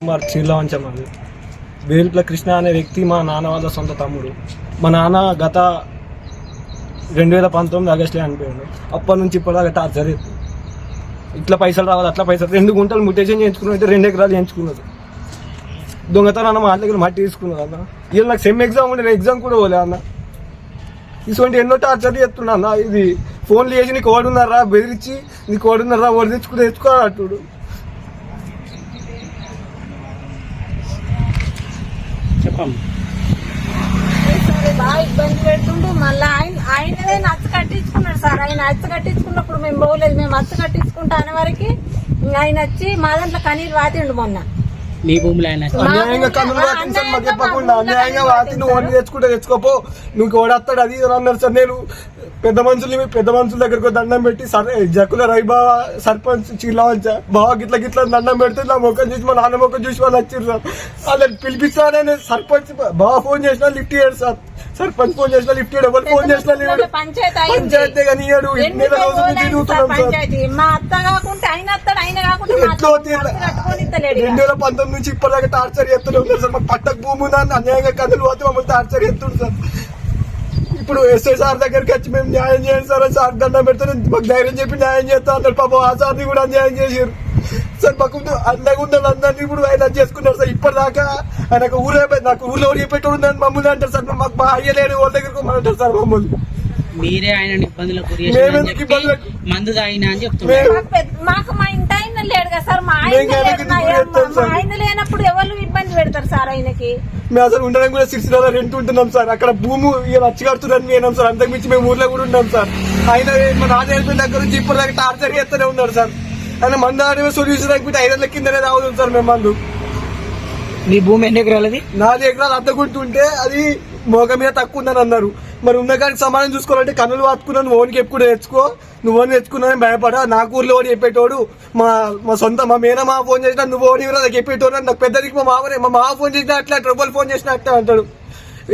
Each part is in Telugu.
కుమార్ చీర్లవంచం అది వేలుపుల కృష్ణ అనే వ్యక్తి మా నాన్న వాళ్ళ సొంత తమ్ముడు. మా నాన్న గత రెండు వేల పంతొమ్మిది ఆగస్టులో అనిపోయాడు అప్పటి నుంచి ఇప్పటిదాకా టార్చర్ ఇట్లా పైసలు రావాలి అట్లా పైసలు రెండు గుంటలు ముట్టేషన్ చేయించుకున్నది రెండు ఎకరాలు చేయించుకున్నది దొంగతనం అన్న దగ్గర మట్టి తీసుకున్నది అన్న. ఇలా నాకు సెమ్ ఎగ్జామ్ ఉండే ఎగ్జామ్ కూడా పోలే అన్న. ఇటువంటి ఎన్నో టార్చర్ చేస్తున్నా అన్న. ఇది ఫోన్లు చేసి నీకు ఓడున్నారా బెదిరించి నీకు ఓడున్నారా ఓడి తెచ్చుకుని తెచ్చుకోవాలి బాగా ఇబ్బంది పెడుతుండు. మళ్ళీ ఆయన ఆయనదే కట్టించుకున్నాడు సార్. ఆయన నచ్చ కట్టించుకున్నప్పుడు మేము పోలేదు. మేము అచ్చ కట్టించుకుంటా అనే వరకు ఇంకా ఆయన వచ్చి మా దాంట్లో కనీరు వాతిండు మొన్న. మీ భూములు ఆయన అన్యాయంగా కన్నులు వాటిని సార్. మాకు చెప్పకుండా అన్యాయంగా వాటి నువ్వు వండి తెచ్చుకుంటే తెచ్చుకోపో. నువ్వు ఓడేస్తాడు అది అన్నారు సార్. నేను పెద్ద మనుషులు పెద్ద మనుషుల దగ్గరకు దండం పెట్టి సరే జకుల రైబావ సర్పంచ్ చిల్లవంచ బావ గిట్ల గిట్ల దండం పెడితే నా ముఖం చూసి మా నాన్న ముఖం చూసి వాళ్ళు వచ్చారు సార్. వాళ్ళని పిలిపిస్తానని సర్పంచ్ బావ ఫోన్ చేసినా లిఫ్ట్ ఇయ్యాడు సార్. సర్పంచ్ ఫోన్ చేసినా లిఫ్ట్ ఇయ్యాడు. ఎవరు ఫోన్ చేసినా లేడు పంచాయతీ అయింది. పంచాయతీ కానీ ఇయ్యాడు. ఎన్ని నెల రోజుల నుంచి రోజులైంది సార్ తిరుగుతున్నాం సార్ పంచాయతీ? మా అత్త కాకుంటే ఆయన అత్తాడు ఆయన కాకుంటే మా ఎట్లో అత్త తీర- కట్టుకొని ఇస్తలేడు ఇక. రెండు వేల పంతొమ్మిది నుంచి ఇప్పటిదాకా టార్చర్ చేస్తూనే ఉన్నారు సార్. మాకు పట్టకు భూమి ఉందని అన్యాయంగా కథలు పోతే మమ్మల్ని టార్చర్ చేస్తుంది సార్. ఇప్పుడు ఎస్ఐ సార్ దగ్గరికి వచ్చి మేము న్యాయం చేయండి సార్ అని సార్ దండం పెడితే మాకు ధైర్యం చెప్పి న్యాయం చేస్తా అన్నాడు పాపం ఆ సార్ని కూడా అన్యాయం చేసారు సార్ మాకు అండగా ఉన్న అందరినీ ఇప్పుడు ఆయన చేసుకున్నారు సార్. ఇప్పటిదాకా ఆయనకు ఊరే నాకు ఊర్లో ఊరు చెప్పేటోడు ఉందని మమ్మల్ని అంటారు సార్. మాకు మా అయ్యలేని వాళ్ళ దగ్గరకు అంటారు సార్ మమ్మల్ని. మీరే ఆయన ఇబ్బందులకు మందు తాగినా అని చెప్తున్నారు. లేడు కదా సార్ మా ఆయన లేడు నా- ఇప్పుడు మా? ఆయన లేనప్పుడు ఎవరు ఇబ్బంది పెడతారు సార్ ఆయనకి? మేము అసలు ఉండడం కూడా సిక్స్ డాలర్ రెంట్ ఉంటున్నాం సార్. అక్కడ భూమి ఇలా వచ్చి కడుతున్నారని మేము సార్. అంతకు మించి మేము ఊర్లో కూడా ఉన్నాం సార్. ఆయన మా నాన్న అయిపోయిన దగ్గర నుంచి ఇప్పటిదాకా టార్చర్ చేస్తూనే ఉన్నారు సార్. ఆయన మందు ఆడే సొల్యూషన్ అయిపోతే ఐదు వందల కిందనే రావుతుంది సార్ మేము మందు మీ భూమి ఎన్ని ఎకరాలది? నాలుగు ఎకరాలు అద్దకుంటుంటే అది మోగ మీద తక్కువ ఉందని అన్నారు. మరి ఉన్న కాడికి సమానం చూసుకోవాలంటే కన్నులు వాతుకున్నావు నువ్వు ఓనికి ఎప్పుడు తెచ్చుకో నువ్వు ఓని తెచ్చుకున్నావు భయపడా నా ఊర్లో ఓడి చెప్పేటోడు మా మా సొంత మా మేన మా ఫోన్ చేసినా నువ్వు ఓడి నాకు చెప్పేటోడు అని నాకు పెద్దదికి మా మామనే మా మామ ఫోన్ చేసినా అట్లా ట్రబుల్ ఫోన్ చేసినా అట్లా అంటాడు.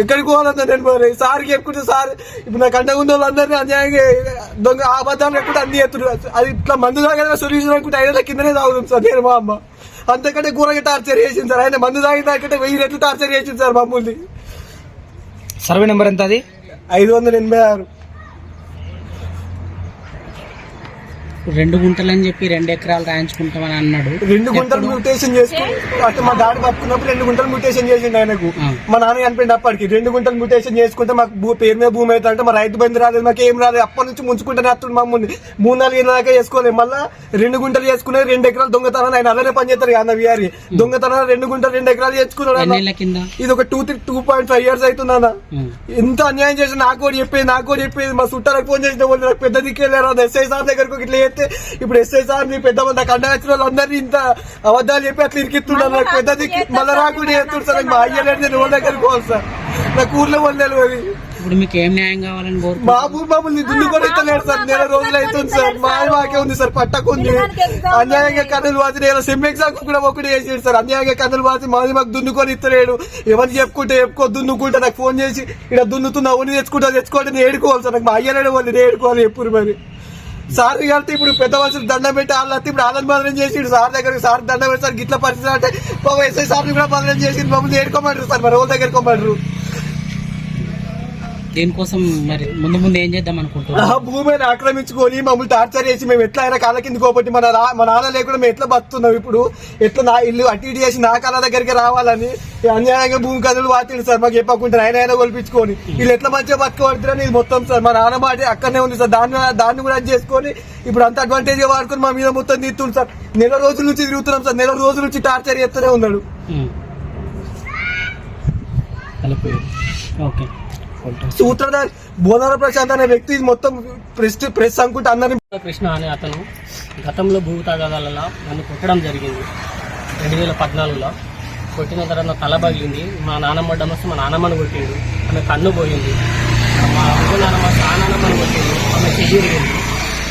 ఎక్కడికి పోవాలన్నా నేను మరి సార్కి చెప్పుకుంటే సార్ ఇప్పుడు నాకు అండగా ఉన్న వాళ్ళందరినీ అన్యాయంగా దొంగ అబద్ధాలు ఎక్కడ అన్ని ఎత్తుడు అది ఇట్లా మందు తాగిన సొల్యూషన్ అనుకుంటే ఐదు కిందనే తాగుతుంది సార్ నేను మా అమ్మ. అంతకంటే ఘోరంగా టార్చర్ చేసింది సార్. ఆయన మందు తాగిన దాకంటే వెయ్యి రెట్లు టార్చర్ చేసింది సార్ మమ్మల్ని. సర్వే నెంబర్ ఎంత అది? ఐదు వందల ఎనభై ఆరు రెండు గుంటలు అని చెప్పి రెండు ఎకరాలు రాయించుకుంటామని అన్నాడు. రెండు గుంటలు? మ్యూటేషన్ చేసుకుని అంటే మా డాడీ బతుకున్నప్పుడు రెండు గుంటలు మ్యూటేషన్ చేసిండు ఆయనకు. మా నాన్న చనిపోయింది అప్పటికి. రెండు గుంటలు మ్యూటేషన్ చేసుకుంటే మాకు పేరు మీద భూమి అయితే అంటే మా రైతు బంధు రాలేదు మాకు ఏం రాలేదు. అప్పటి నుంచి ముంచుకుంటేనే వస్తుంది మమ్మల్ని. మూడు నాలుగు ఏళ్ళ దాకా చేసుకోలేదు మళ్ళా రెండు గుంటలు చేసుకునే రెండు ఎకరాలు దొంగతనాన్ని ఆయన అలానే పని చేస్తారు అన్న విఆర్ఈ దొంగతనాన్ని రెండు గుంటలు రెండు ఎకరాలు చేసుకున్నాడు ఇది ఒక two three two point five years అవుతుంది అన్న. ఎంత అన్యాయం చేసి నాకు కూడా చెప్పేది నాకు కూడా చెప్పేది. మా చుట్టాలకు ఫోన్ చేసిన వాళ్ళు పెద్ద దిక్కేళ్ళారు ఎస్ఐ సార్ దగ్గరకు ఇట్లా చేస్తే ఇప్పుడు ఎస్ఐ సార్ నీ పెద్ద మంది నాకు అండ వచ్చిన వాళ్ళందరినీ ఇంత అబద్ధాలు చెప్పి అట్లా ఇరికిస్తున్నారు నాకు పెద్ద దిక్కు మళ్ళీ రాకుండా చేస్తున్నారు సార్ మా అయ్యలేదు నేను వాళ్ళ దగ్గరికి పోవాలి సార్. నాకు ఊర్లో వాళ్ళు తెలియదు. ఇప్పుడు మీకు ఏం న్యాయం కావాలని కోరుకు బాబు బాబుని దున్ను కూడా ఇస్తలేడు సార్. నెల రోజులు అవుతుంది సార్. మా మాకే ఉంది సార్ పట్టకుంది అన్యాయంగా కన్నులు వాసి నేను సెమ్ ఎగ్జామ్ కూడా ఒకటి చేసాడు సార్. అన్యాయంగా కన్నులు వాసి మాది మాకు దున్నుకొని ఇస్తలేడు ఎవరిని చెప్పుకుంటే చెప్పుకో దున్నుకుంటే. నాకు ఫోన్ చేసి ఇక్కడ దున్నుతున్నా అవన్నీ తెచ్చుకుంటా తెచ్చుకోండి నేను ఏడుకోవాలి సార్. నాకు మా అయ్యలేడు వాళ్ళు నేను ఏడుకోవాలి ఎప్పుడు మరి. సార్ కలిసి ఇప్పుడు పెద్ద మనుషులు దండం పెట్టి వాళ్ళు ఇప్పుడు ఆనంద బదనం చేసిండు. సార్ దగ్గర సార్ దండం పెట్టి సార్ గిట్ల పరిస్థితి అంటే ఎస్ఐ సార్ని కూడా బదనం చేసి మమ్మల్ని ఏడుకోమంటారు సార్ మరి రోజు దగ్గర కొమ్మంటారు దీనికోసం మరి ముందు ముందు ఏం చేద్దాం అనుకుంటున్నాం ఆ భూమిని ఆక్రమించుకొని మమ్మల్ని టార్చర్ చేసి మేము ఎట్లా అయినా కాళ్ళ కింద కోపట్టి మన రా- మా నాన్న లేకుండా మేము ఎట్లా బతున్నాం ఇప్పుడు? ఎట్లా నా ఇల్లు అటు ఇటు చేసి నా కాళ్ళ దగ్గరికి రావాలని అన్యాయంగా భూమి కథలు వాటిండు సార్ మాకు చెప్పకుండా ఆయన అయినా కొలిపించుకొని. వీళ్ళు ఎట్లా మంచిగా బతకబడుతున్నారని ఇది మొత్తం సార్ మా నాన్న మాట అక్కడనే ఉంది సార్. దాన్ని దాన్ని కూడా అది చేసుకొని ఇప్పుడు అంత అడ్వాంటేజ్ వాడుకొని మా మీద మొత్తం తీస్తుంది సార్. నెల రోజుల నుంచి తిరుగుతున్నాం సార్. నెల రోజుల నుంచి టార్చర్ చేస్తూనే ఉన్నాడు. ఓకే. సూత్రధారి బోనాల ప్రశాంత్ అనే వ్యక్తి మొత్తం ప్రెస్ ప్రెస్ అనుకుంటే అందరినీ కృష్ణ అనే అతను గతంలో భూ తగాదాలలో నన్ను కొట్టడం జరిగింది. రెండు వేల పద్నాలుగులో కొట్టిన తర్వాత నా తల పగిలింది. మా నాన్నమ్మ డమస్తే మా నాన్నమ్మని కొట్టిండు. ఆమె కన్ను పోయింది. మా అమ్మ నాన్నమ్మ నాన్నమ్మని కొట్టిండు. ఆమె చెయ్యి ఇరిగింది.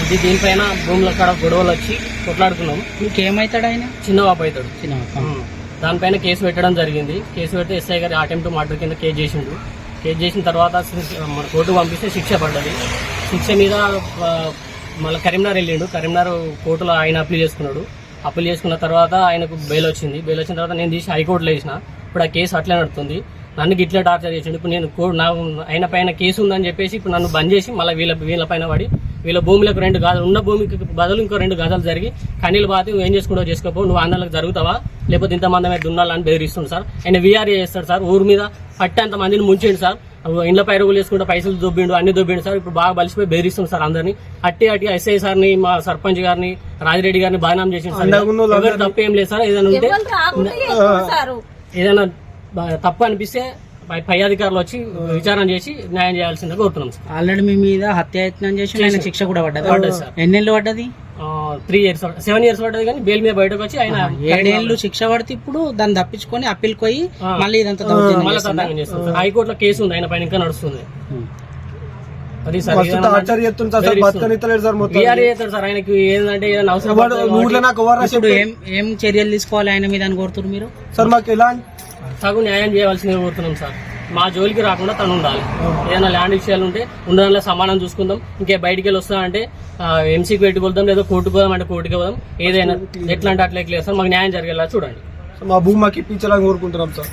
ఇది దీనిపైన భూముల కాడ గొడవలు వచ్చి కొట్లాడుకున్నాం. మీకు ఏమవుతాడు ఆయన? చిన్న బాబు అవుతాడు చిన్న. దానిపైన కేసు పెట్టడం జరిగింది. కేసు పెడితే ఎస్ఐ గారి అటెంప్ట్ మర్డర్ కింద కేసు చేసిండు. కేసు చేసిన తర్వాత మన కోర్టు పంపిస్తే శిక్ష పడ్డది. శిక్ష మీద మళ్ళీ కరీంనగర్ వెళ్ళిండు. కరీంనగర్ కోర్టులో ఆయన అప్పీల్ చేసుకున్నాడు. అప్పీల్ చేసుకున్న తర్వాత ఆయనకు బెయిల్ వచ్చింది. బెయిల్ వచ్చిన తర్వాత నేను తీసి హైకోర్టులో వేసిన. ఇప్పుడు ఆ కేసు అట్లే నడుతుంది నన్ను ఇట్లా టార్చర్ చేసిండు. ఇప్పుడు నేను కో- నా ఆయన పైన కేసు ఉందని చెప్పేసి ఇప్పుడు నన్ను బంద్ చేసి మళ్ళీ వీళ్ళ వీళ్ళ పైన పడి వీళ్ళ భూములకు రెండు గాజాలు ఉన్న భూమికి బదులు ఇంకో రెండు గాజాలు జరిగి కన్నీళ్ళు బాతి నువ్వు ఏం చేసుకుంటావు చేసుకోపో నువ్వు ఆందోళనకు జరుగుతావా? లేకపోతే ఇంతమంది మీద దున్నాలని బెదిరిస్తుంది సార్. ఆయన వీఆర్ఏ చేస్తాడు సార్. ఊరు మీద పట్టేంత మందిని ముంచిండు సార్. ఇండ్ల పైరుగులు వేసుకుంటే పైసలు దొబ్బిండు అన్ని దొబ్బిండు సార్. ఇప్పుడు బాగా బలిసిపోయి బెదిరిస్తుంది సార్ అందరినీ. అట్టి అట్టి ఎస్ఐ సార్ని మా సర్పంచ్ గారిని రాజిరెడ్డి గారిని బాధనాం చేసిండు సార్. తప్పు ఏం లేదు సార్. ఏదైనా ఉంటే ఏదైనా తప్పు అనిపిస్తే పై పై అధికారులు వచ్చి విచారణ చేసి న్యాయం చేయాల్సిందిగా కోరుతున్నాం సార్. ఆల్రెడీ మీ మీద హత్యాయత్నం చేసి ఆయన శిక్ష కూడా పడ్డది? పడ్డది సార్. ఎన్నేళ్ళు పడ్డది? త్రీ ఇయర్స్ సెవెన్ ఇయర్స్ పడ్డది కానీ బెయిల్ మీద బయటకు వచ్చి ఆయన ఏడేళ్ళు శిక్ష పడితే ఇప్పుడు దాన్ని తప్పించుకొని అప్పీల్ పోయి. మళ్ళీ ఇదంతా దౌర్జన్యం హైకోర్టులో కేసు ఉంది ఆయన పైన ఇంకా నడుస్తుంది. అది సార్ ఆయనకి ఏంటంటే ఏం ఏం చర్యలు తీసుకోవాలి ఆయన మీద అని కోరుతున్నారు మీరు? సార్ మాకు ఎలా తగు న్యాయం చేయవలసిందిగా కోరుతున్నాం సార్. మా జోలికి రాకుండా తను ఉండాలి. ఏదైనా ల్యాండ్ విషయాలు ఉంటే ఉండడంలో సమానం చూసుకుందాం. ఇంకే బయటికి వెళ్ళి వస్తా అంటే ఎంసీకి పెట్టుకోదాం లేదా కోర్టుకు పోదాం అంటే కోర్టుకి పోదాం. ఏదైనా ఎట్లా అంటే అట్లా సార్ మాకు న్యాయం జరిగేలా చూడండి. మా భూమి మాకు ఇప్పించాలని కోరుకుంటున్నాం సార్.